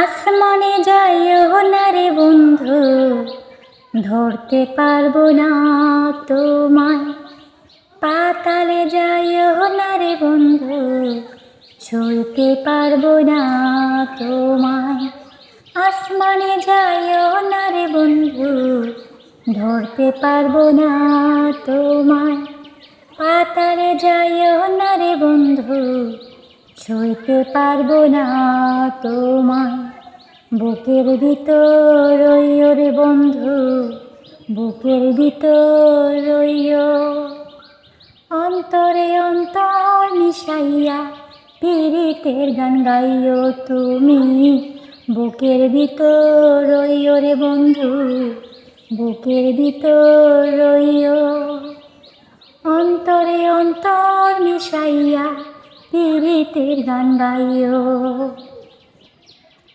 আসমানে যাইও না রে বন্ধু, ধরতে পারব না তোমায়। পাতালে যাইও না রে বন্ধু ছুঁতে পারব না তোমায়। আসমানে যাইও না রে বন্ধু, ধরতে পারব না তোমায়। পাতালে যাইও ছুঁতে পারব না তোমায়। বুকের ভিতর রে বন্ধু, বুকের ভিতর অন্তরে অন্তর মিশাইয়া পীড়িতের গান গাইও তুমি। বুকের ভিতর রে বন্ধু, বুকের ভিতর অন্তরে অন্তর মিশাইয়া পীড়িতের গান গাইও।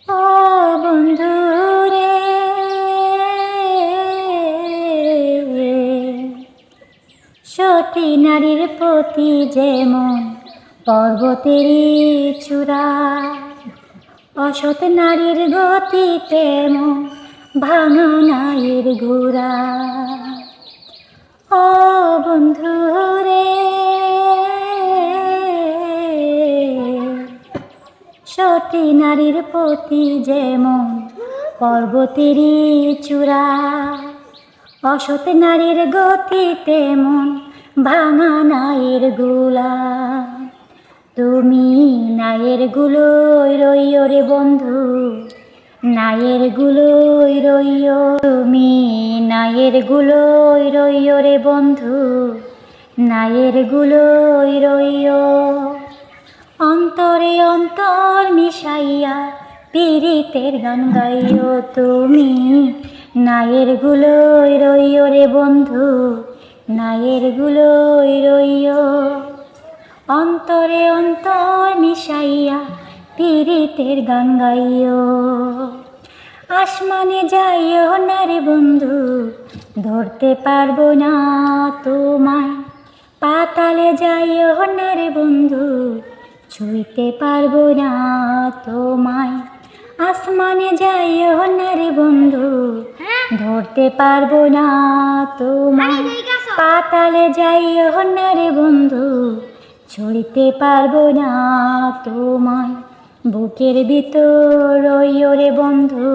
ও বন্ধু রে সতী নারীর প্রতি যেমন পর্বতেরই চূড়া, অসৎ নারীর গতি তেমন ভাঙা নায়ের ঘোড়া। ও বন্ধু সতী নারীর প্রতি যেমন পর্বতেরই চূড়া, অসৎ নারীর গতি তেমন ভাঙা নায়েরগুলা। তুমি নায়ের গুলোই রইও রে বন্ধু, নায়ের গুলোই রইও তুমি, নায়ের গুলোই রইও রে বন্ধু, নায়ের গুলোই রইও অন্তরে অন্তর মিশাইয়া পীড়িতের গান গাইও তুমি। নায়ের গুলোই রইও রে বন্ধু, নায়ের গুলোই রইও। অন্তরে অন্তর মিশাইয়া পীড়িতের গান গাইও। আসমানে যাইও না রে বন্ধু, ধরতে পারব না তোমায়। পাতালে যাইও না রে বন্ধু ছুঁইতে পারব না তোমায়। আসমানে যাইও না রে বন্ধু ধরতে পারব না তোমায়। পাতালে যাইও না রে বন্ধু ছড়িতে পারব না তোমায়। বুকের ভিতর রইও রে বন্ধু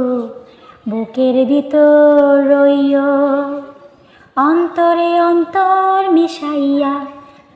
বুকের ভিতর রইও। অন্তরে অন্তর মিশাইয়া